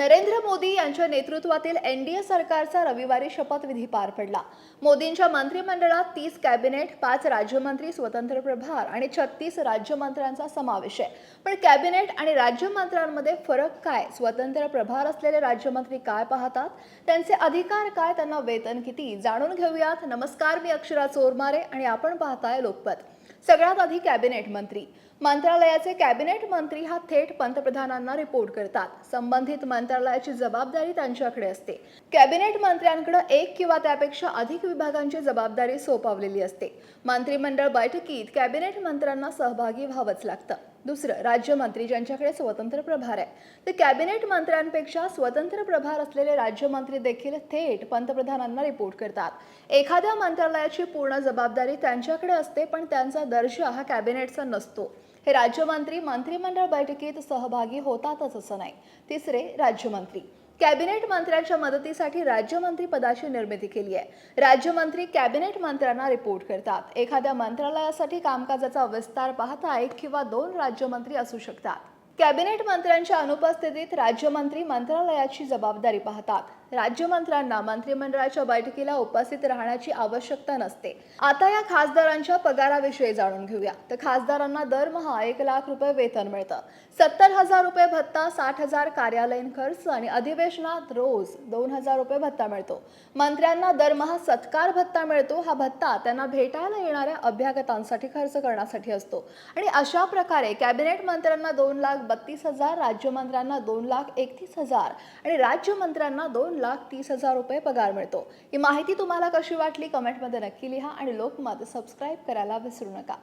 नरेंद्र मोदी यांच्या नेतृत्वातील एनडीए सरकारचा रविवारी शपथविधी पार पडला. मोदींच्या मंत्रिमंडळात तीस कॅबिनेट पाच राज्यमंत्री स्वतंत्र प्रभार आणि छत्तीस राज्यमंत्र्यांचा समावेश आहे. पण कॅबिनेट आणि राज्यमंत्र्यांमध्ये फरक काय? स्वतंत्र प्रभार असलेले राज्यमंत्री काय पाहतात? त्यांचे अधिकार काय? त्यांना वेतन किती? जाणून घेऊयात. नमस्कार मी अक्षरा चोरमारे आणि आपण पाहताय लोकपत सगळ्यात आधी कॅबिनेट मंत्री. मंत्रालयाचे कॅबिनेट मंत्री हा थेट पंतप्रधानांना रिपोर्ट करतात. संबंधित मंत्रालयाची जबाबदारी त्यांच्याकडे असते. कॅबिनेट मंत्र्यांकडे एक किंवा त्यापेक्षा अधिक विभागांची जबाबदारी सोपवलेली असते. मंत्रिमंडळ बैठकीत कॅबिनेट मंत्र्यांना सहभागी व्हावंच लागतं. दुसरं राज्यमंत्री ज्यांच्याकडे स्वतंत्र प्रभार आहे. ते कॅबिनेट मंत्र्यांपेक्षा स्वतंत्र प्रभार असलेले राज्यमंत्री देखील थेट पंतप्रधानांना रिपोर्ट करतात. एखाद्या मंत्रालयाची पूर्ण जबाबदारी त्यांच्याकडे असते पण त्यांचा दर्जा हा कॅबिनेटचा नसतो. हे राज्यमंत्री मंत्रिमंडळ बैठकीत सहभागी होतातच असं नाही. तिसरे राज्यमंत्री. कॅबिनेट मंत्र्यांच्या मदतीसाठी राज्यमंत्री पदाची निर्मिती केली आहे. राज्यमंत्री कॅबिनेट मंत्र्यांना रिपोर्ट करतात. एखाद्या मंत्रालयासाठी कामकाजाचा विस्तार पाहता एक किंवा दोन राज्यमंत्री असू शकतात. कॅबिनेट मंत्र्यांच्या अनुपस्थितीत राज्यमंत्री मंत्रालयाची जबाबदारी पाहतात. राज्यमंत्र्यांना मंत्रिमंडळाच्या बैठकीला उपस्थित राहण्याची आवश्यकता नसते. आता या खासदारांच्या पगाराविषयी जाणून घेऊया. तर खासदारांना दरमहा एक लाख रुपये वेतन मिळतं. सत्तर हजार रुपये भत्ता साठ हजार कार्यालयीन खर्च आणि अधिवेशनात रोज दोन हजार रुपये भत्ता मिळतो. मंत्र्यांना दरमहा सत्कार भत्ता मिळतो. हा भत्ता त्यांना भेटायला येणाऱ्या अभ्यागतांसाठी खर्च करण्यासाठी असतो. आणि अशा प्रकारे कॅबिनेट मंत्र्यांना दोन लाख बत्तीस हजार राज्यमंत्र्यांना दोन लाख एकतीस हजार आणि राज्यमंत्र्यांना दोन लाख तीस हजार रुपये पगार मिळतो. ही माहिती तुम्हाला कशी वाटली कमेंटमध्ये नक्की लिहा आणि लोकमत सबस्क्राईब करायला विसरू नका.